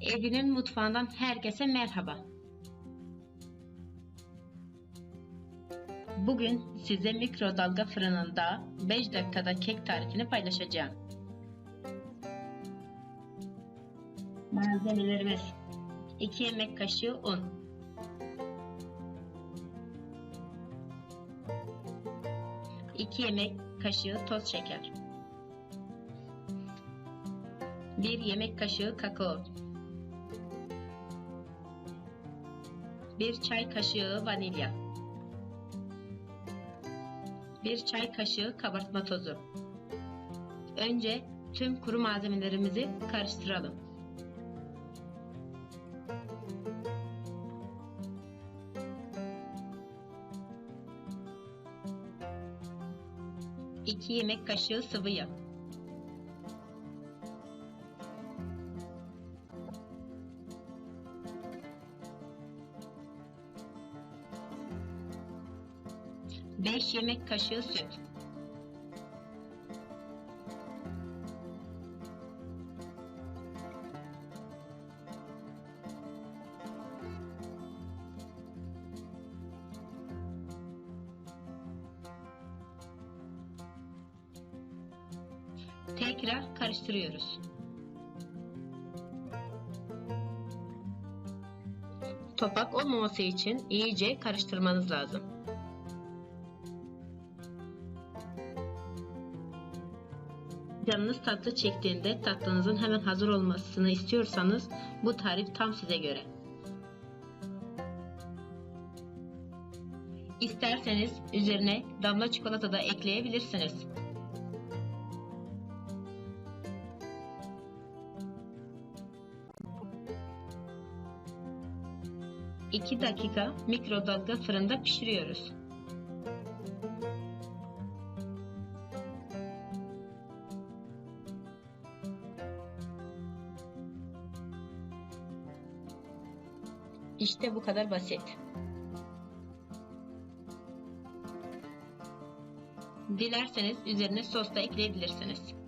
Evinin mutfağından herkese merhaba. Bugün size mikrodalga fırınında 5 dakikada kek tarifini paylaşacağım. Malzemelerimiz 2 yemek kaşığı un 2 yemek kaşığı toz şeker 1 yemek kaşığı kakao 1 çay kaşığı vanilya 1 çay kaşığı kabartma tozu Önce tüm kuru malzemelerimizi karıştıralım. İki yemek kaşığı sıvı yağ. Beş yemek kaşığı süt. Tekrar karıştırıyoruz. Topak olmaması için iyice karıştırmanız lazım. Canınız tatlı çektiğinde tatlınızın hemen hazır olmasını istiyorsanız bu tarif tam size göre. İsterseniz üzerine damla çikolata da ekleyebilirsiniz. 2 dakika mikrodalga fırında pişiriyoruz. İşte bu kadar basit. Dilerseniz üzerine sos da ekleyebilirsiniz.